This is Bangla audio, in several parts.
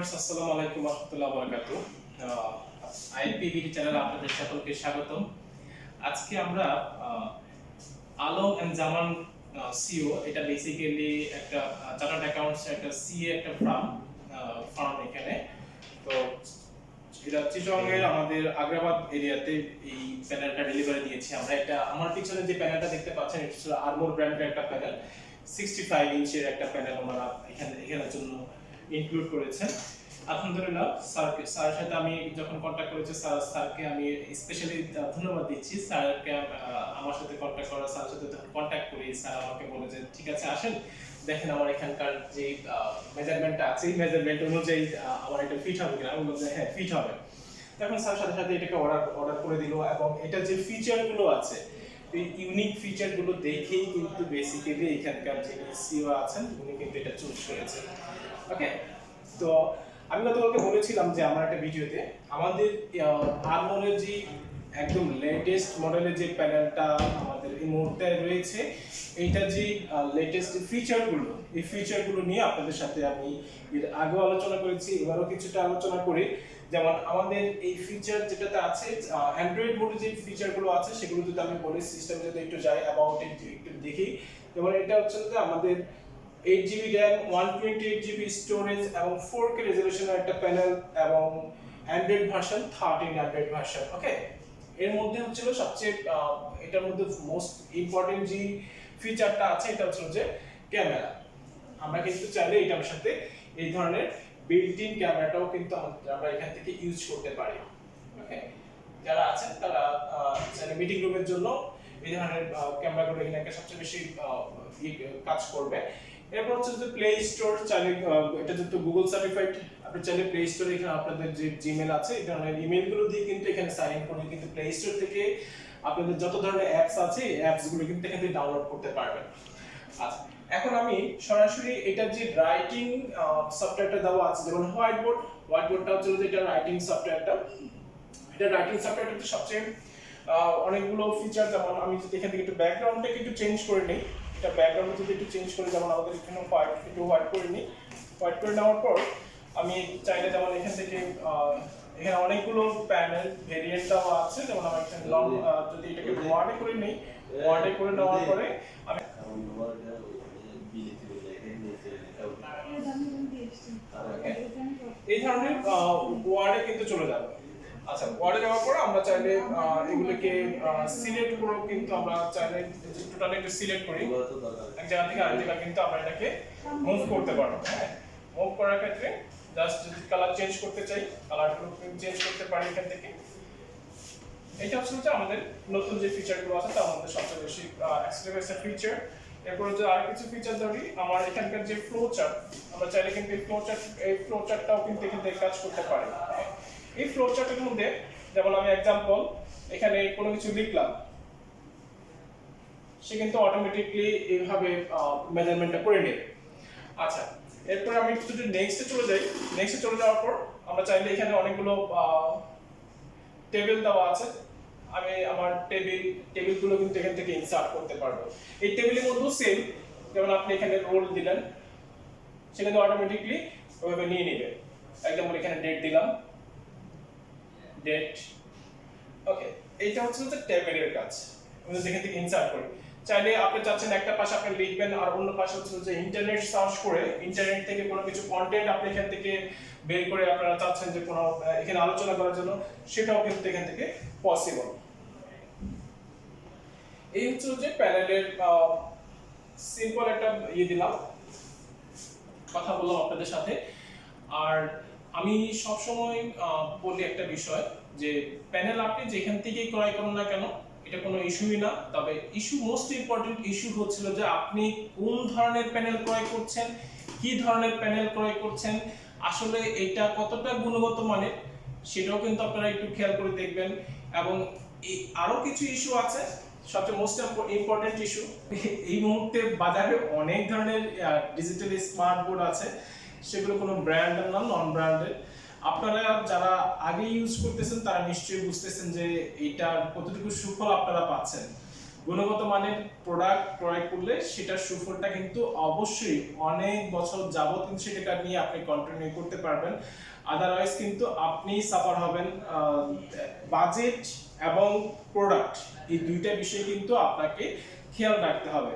ভিউয়ার্স, আসসালামু আলাইকুম রহমতুল্লাহ বারাকাতু। আইপিভি চ্যানেলে আপনাদের সকলকে স্বাগতম। আজকে আমরা আলম এন্ড জামান সিও, এটা বেসিক্যালি একটা চার্টার্ড অ্যাকাউন্টস একটা সিএ একটা ফার্ম ফার্ম এখানে। তো এটা চিটংয়ের আমাদের আগ্রাবাদ এরিয়াতে এই প্যানেলটা ডেলিভারি দিয়েছি আমরা। এটা আমার পিছনে যে প্যানেলটা দেখতে পাচ্ছেন, এটা আরমোর ব্র্যান্ডের একটা প্যানেল সিক্সটি ফাইভ ইঞ্চের একটা প্যানেল আমরা এখানে, এখানের জন্য ইনক্লুড করেছেন। আলহামদুলিল্লাহ স্যারকে, স্যারের সাথে আমি যখন কন্ট্যাক্ট করেছি, স্যার, স্যারকে আমি স্পেশালি ধন্যবাদ দিচ্ছি। স্যারকে আমার সাথে কন্ট্যাক্ট করা, স্যারের সাথে কন্ট্যাক্ট করি, স্যার আমাকে বলে যে, ঠিক আছে, আসেন। দেখেন আমার এখানকার যে মেজারমেন্টটা আছে, এই মেজারমেন্ট অনুযায়ী আমার এটা ফিট হবে কিনা? আমি বললাম হ্যাঁ ফিট হবে। তখন স্যার সাথে সাথে এটাকে অর্ডার অর্ডার করে দিল এবং এটা যে ফিচারগুলো আছে ইউনিক ফিচারগুলো দেখেই কিন্তু বেসিক্যালি এখানকার যে সিও আছেন, উনি কিন্তু এটা চুজ করেছেন। ওকে তো আমি গতকালকে বলেছিলাম যে আমার একটা ভিডিওতে আমাদের আরমোরের যে একদম লেটেস্ট মডেলের যে প্যানেলটা আমাদের এই মুহূর্তে রয়েছে এইটা যে লেটেস্ট ফিচারগুলো এই ফিচারগুলো নিয়ে আপনাদের সাথে আমি এর আগেও আলোচনা করেছি, এবারও কিছুটা আলোচনা করি যেমন আমাদের এই ফিচার যেটাতে আছে অ্যান্ড্রয়েড মোডে যে ফিচারগুলো আছে, সেগুলো যদি আমি বলি সিস্টেমে যদি একটু যাই অ্যাবাউট একটু দেখি, যেমন এটা হচ্ছে যে আমাদের eight GB RAM one twenty eight storage এবং ফোর কে রেজলিউশনের একটা প্যানেল এবং Android version thirteen Android version okay এর মধ্যে হচ্ছিল সবচেয়ে এটার মধ্যে মোস্ট ইম্পর্টেন্ট যে ফিচারটা আছে এটা হচ্ছে যে ক্যামেরা আমরা কিন্তু চাইলে এটার সাথে এই ধরনের বিল্ট ইন ক্যামেরাটাও কিন্তু আমরা এখান থেকে ইউজ করতে পারি ওকে যারা আছেন তারা চাইলে মিটিং রুমের জন্য এই ধরনের ক্যামেরাগুলো এখানে সবচেয়ে বেশি আহ, ই- কাজ করবে। এরপর হচ্ছে যে প্লে স্টোর চাইলে এটা যেহেতু গুগল সার্টিফাইড আপনি চাইলে প্লে স্টোরে এখানে আপনাদের যে জিমেল আছে, এই ইমেলগুলো দিয়ে কিন্তু এখানে সাইন ইন করে কিন্তু প্লে স্টোর থেকে আপনাদের যত ধরনের অ্যাপস আছে অ্যাপসগুলো কিন্তু এখান থেকে ডাউনলোড করতে পারবেন। আচ্ছা এখন আমি সরাসরি এটার যে রাইটিং সফটওয়্যারটা দেওয়া আছে, যেমন হোয়াইট বোর্ড হোয়াইট বোর্ডটা হচ্ছে যে এটা রাইটিং সফটওয়্যারটা এটা রাইটিং সফটওয়্যারটা সবচেয়ে অনেকগুলো ফিচার যেমন আমি যদি এখান থেকে একটু ব্যাকগ্রাউন্ডটাকে একটু চেঞ্জ করে নিই এটা ব্যাকগ্রাউন্ড যদি একটু চেঞ্জ করে যেমন আমাদের এখানে হোয়াইট একটু হোয়াইট করে নিই। হোয়াইট করে নেওয়ার পর আমি চাইলে যেমন এখান থেকে এখানে অনেকগুলো প্যানেল ভেরিয়েন্ট দেওয়া আছে। যেমন আমার এখানে লং যদি এটাকে ওয়ার্ডে করে নিই ওয়ার্ডে করে নেওয়ার পরে আমি এই ধরনের ওয়ার্ডে কিন্তু চলে যাবে। আচ্ছা ওয়ার্ডে যাওয়ার পর আমরা চাইলে এগুলোকে সিলেক্ট কিন্তু আমরা চাইলে টোটালি একটু সিলেক্ট করি। এক জায়গা থেকে আরেক জায়গা কিন্তু আমরা এটাকে মুভ করতে পারব হ্যাঁ? মুভ করার ক্ষেত্রে জাস্ট যদি কালার চেঞ্জ করতে চাই কালারগুলো চেঞ্জ করতে পারি এখান থেকে। এটা হচ্ছে হচ্ছে আমাদের নতুন যে ফিচারগুলো আছে তার মধ্যে সবচেয়ে বেশি এক্সট্রা ফিচার এরপরে যে আর কিছু ফিচার ধরি আমার এখানকার যে ফ্লো চার্ট আমরা চাইলে কিন্তু এই ফ্লো চার্ট এই ফ্লো চার্টটাও কিন্তু এখান থেকে কাজ করতে পারি। এই ফ্লো মধ্যে, যেমন আমি এক্সাম্পল এখানে কোনো কিছু লিখলাম, সে কিন্তু অটোমেটিকলি এইভাবে মেজারমেন্টটা করে নেবে। আচ্ছা এরপর আমি যদি নেক্সটে চলে যাই নেক্সটে চলে যাওয়ার পর আমরা চাইলে এখানে অনেকগুলো টেবিল দেওয়া আছে। আমি আমার টেবিল টেবিলগুলো কিন্তু এখান থেকে ইনসার্ট করতে পারব। এই টেবিলের মধ্যেও সেম যেমন আপনি এখানে রোল দিলেন, সে কিন্তু অটোমেটিকলি ওইভাবে নিয়ে নেবে। একদম এখানে ডেট দিলাম। ডেট ওকে এইটা হচ্ছে হচ্ছে টেবিলের কাজ। আমি যদি এখান থেকে ইনসার্ট করি। চাইলে আপনি চাচ্ছেন একটা পাশে আপনি লিখবেন আর অন্য পাশে হচ্ছে যে ইন্টারনেট সার্চ করে ইন্টারনেট থেকে কোনো কিছু কন্টেন্ট আপনি এখান থেকে বের করে আপনারা চাচ্ছেন যে কোনো এখানে আলোচনা করার জন্য, সেটাও কিন্তু এখান থেকে পসিবল এই হচ্ছে যে প্যানেলের সিম্পল একটা ইয়ে দিলাম। কথা বললাম আপনাদের সাথে। আর আমি সবসময় বলি একটা বিষয় যে প্যানেল আপনি যেখান থেকেই ক্রয় করুন না কেন, এটা কোনো ইস্যুই না। তবে ইস্যু মোস্ট ইম্পর্টেন্ট ইস্যু হচ্ছিল যে, আপনি কোন ধরনের প্যানেল ক্রয় করছেন, কি ধরনের প্যানেল ক্রয় করছেন, আসলে এটা কতটা গুণগত মানের, সেটাও কিন্তু আপনারা একটু খেয়াল করে দেখবেন। এবং এই- আরও কিছু ইস্যু আছে, সবচেয়ে মোস্ট ইম্পর্টেন্ট ইস্যু এই মুহূর্তে বাজারে অনেক ধরনের ডিজিটাল স্মার্ট বোর্ড আছে। সেগুলো কোনো ব্র্যান্ডের না নন ব্র্যান্ডের আপনারা যারা আগে ইউজ করতেছেন, তারা নিশ্চয়ই বুঝতেছেন যে এটার কতটুকু সুফল আপনারা পাচ্ছেন। গুণগত মানের প্রোডাক্ট ক্রয় করলে সেটার সুফলটা কিন্তু অবশ্যই অনেক বছর যাবত কিন্তু সেটা নিয়ে আপনি কন্টিনিউ করতে পারবেন। আদারওয়াইজ কিন্তু আপনি সাফার হবেন বাজেট এবং প্রোডাক্ট এই দুইটা বিষয় কিন্তু আপনাকে খেয়াল রাখতে হবে।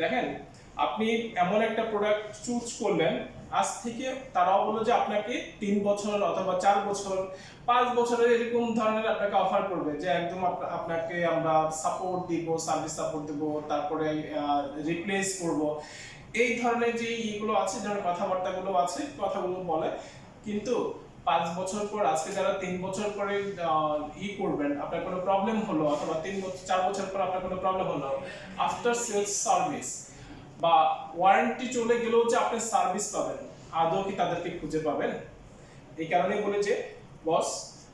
দেখেন, আপনি এমন একটা প্রোডাক্ট চুজ করলেন আজ থেকে তারাও বলল যে আপনাকে তিন বছর অথবা চার বছর, পাঁচ বছরের এরকম ধরনের আপনাকে অফার করবে যে একদম আপ- আপনাকে আমরা সাপোর্ট দিব সার্ভিস সাপোর্ট দিব, তারপরে রিপ্লেস করব। এই ধরনের যে ইগুলো আছে যেমন কথাবার্তাগুলো আছে, কথাগুলো বলে, কিন্তু পাঁচ বছর পর, আজকে যারা তিন বছর পরে ই করবেন, আপনার কোনো প্রবলেম হলো, অথবা তিন বছর চার বছর পর আপনার কোনো প্রবলেম হলো আফটার সেলস সার্ভিস বা ওয়ারেন্টি চলে গেলেও যে আপনি সার্ভিস পাবেন, আদৌ কি তাদেরকে খুঁজে পাবেন? এই কারণে বলে যে বস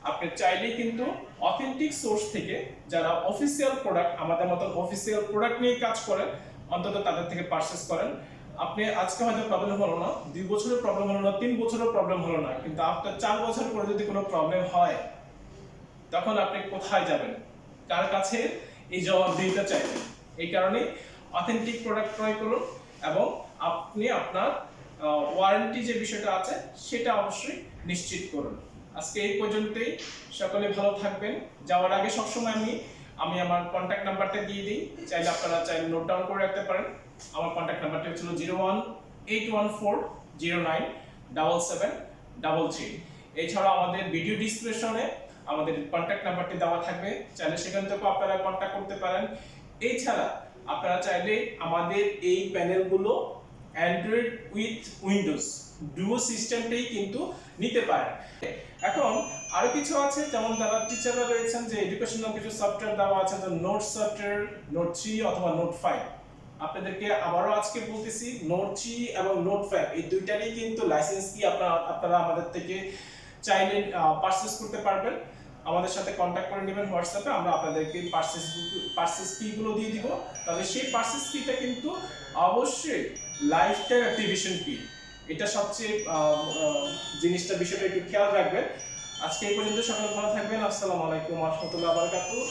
আপনি চাইলেই কিন্তু অথেন্টিক সোর্স থেকে যারা অফিসিয়াল প্রোডাক্ট আমাদের মতন অফিসিয়াল প্রোডাক্ট নিয়ে কাজ করেন, অন্তত তাদের থেকে পারচেস করেন। আপনি আজকে হয়তো প্রবলেম হলো না, দুই বছরের প্রবলেম হলো না, তিন বছরের প্রবলেম হলো না, কিন্তু আফটার চার বছর পরে যদি কোনো প্রবলেম হয়, তখন আপনি কোথায় যাবেন? কার কাছে এই জবাবদিহিতা চাইবেন? এই কারণে অথেন্টিক প্রোডাক্ট ক্রয় করুন এবং আপনি আপনার ওয়ারেন্টি যে বিষয়টা আছে, সেটা অবশ্যই নিশ্চিত করুন। আজকে এই পর্যন্তই। সকলে ভালো থাকবেন। যাওয়ার আগে সবসময় আমি আমি আমার কন্ট্যাক্ট নাম্বারটা দিয়ে দিই। চাইলে আপনারা চাইলে নোট ডাউন করে রাখতে পারেন। আমার কন্ট্যাক্ট নাম্বারটা হচ্ছিল zero one eight one four zero nine double seven double three এছাড়াও আমাদের ভিডিও ডিসক্রিপশনে আমাদের কন্ট্যাক্ট নাম্বারটি দেওয়া থাকবে। চাইলে সেখান থেকেও আপনারা কন্ট্যাক্ট করতে পারেন। এছাড়া আপনারা চাইলে আমাদের এই প্যানেলগুলো অ্যান্ড্রয়েড উইথ উইন্ডোজ ডুও সিস্টেমটাই কিন্তু নিতে পারেন। এখন আরও কিছু আছে, যেমন যারা টিচাররা রয়েছেন যে এডুকেশনাল কিছু সফটওয়্যার দেওয়া আছে যে নোট সফটওয়্যার নোট থ্রি অথবা নোট ফাইভ আপনাদেরকে আবারও আজকে বলতেছি নোট থ্রি এবং নোট ফাইভ এই দুইটারই কিন্তু লাইসেন্স কি আপনারা আপনারা আমাদের থেকে চাইলে পারচেস করতে পারবেন। আমাদের সাথে কন্ট্যাক্ট করে নেবেন হোয়াটসঅ্যাপে আমরা আপনাদেরকে পার্সেস পার্সেস ফিগুলো দিয়ে দিব। তবে সেই পার্সেস ফিটা কিন্তু অবশ্যই লাইফ টাইম অ্যাক্টিভেশন ফি এটা সবচেয়ে জিনিসটা, বিষয়টা একটু খেয়াল রাখবেন। আজকে এই পর্যন্ত সকলে ভালো থাকবেন। আসসালামু আলাইকুম রহমতুল্লাহ বারকাতুহ।